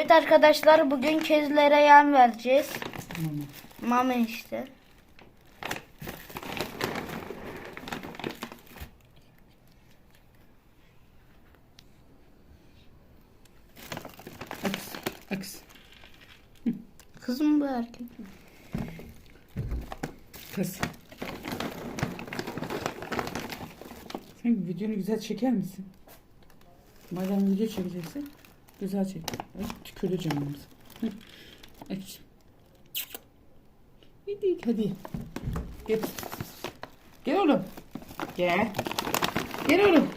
Evet arkadaşlar bugün kedilere yem vereceğiz. Mama. Mama işte. Aks. Aks. Kızım bu erkek. mi? Kız. Sen videonu güzel çeker misin? Madem video çekeceksin, güzel çek. Ay, tüküreceğim onu. Hı. Aç. Hadi, hadi. Gel. Gel oğlum. Gel. Gel oğlum.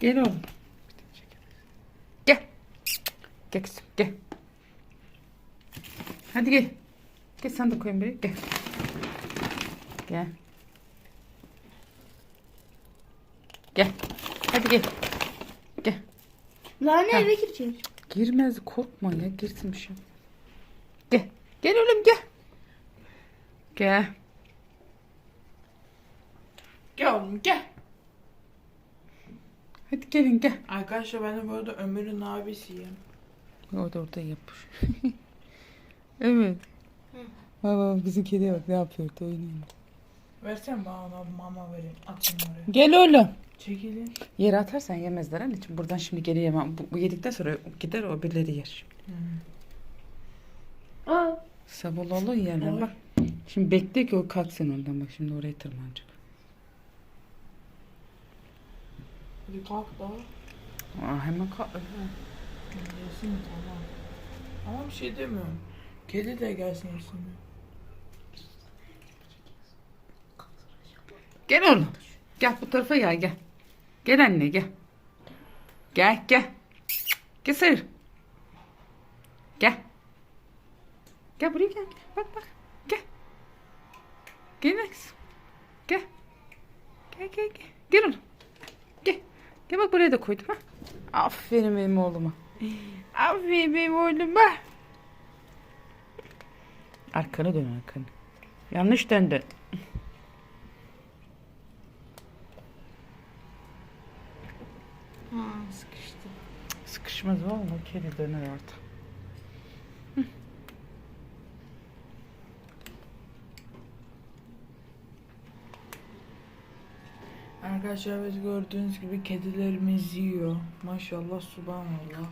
Gel oğlum. Gel. Gel kızım, gel. Hadi gel. Gel sen de koyun buraya. Gel. Gel. Gel. Hadi. Gel. Lan Ha. eve girecek. Girmez korkma ya girsin bir şey. Gel. Gel oğlum gel. Gel. Gel oğlum gel. Hadi gelin gel. Arkadaşlar ben de bu arada Ömür'ün abisiyim. O da orada yapmış. evet. Baba bizim kediye bak ne yapıyor da oynuyor. Versen bana ona mama vereyim. Atayım oraya. Gel oğlum. Çekilin. Yere atarsan yemezler anneciğim. Buradan şimdi geri yemem. Bu, bu yedikten sonra gider o birileri yer. Aa, Sabolalı yerler Oy. bak. Şimdi bekle ki o kalksın ondan bak şimdi oraya tırmanacak. Hadi kalk da. Aa, hemen kalk. Yesin tamam. Ama bir şey demiyorum. Kedi de gelsin yesin. Gel oğlum. Gel bu tarafa gel gel. Gel anne gel. Gel gel. Gel sır. Gel. Gel buraya gel. Bak bak. Gel. Gel kızım. Gel. Gel gel gel. Gel oğlum. Gel. Gel bak buraya da koydum ha. Aferin benim oğluma. Aferin benim oğluma. Arkana dön arkana. Yanlış döndün. Ha sıkıştı. Sıkışmaz o kedi döner orada. Arkadaşlar biz gördüğünüz gibi kedilerimiz yiyor. Maşallah subhanallah.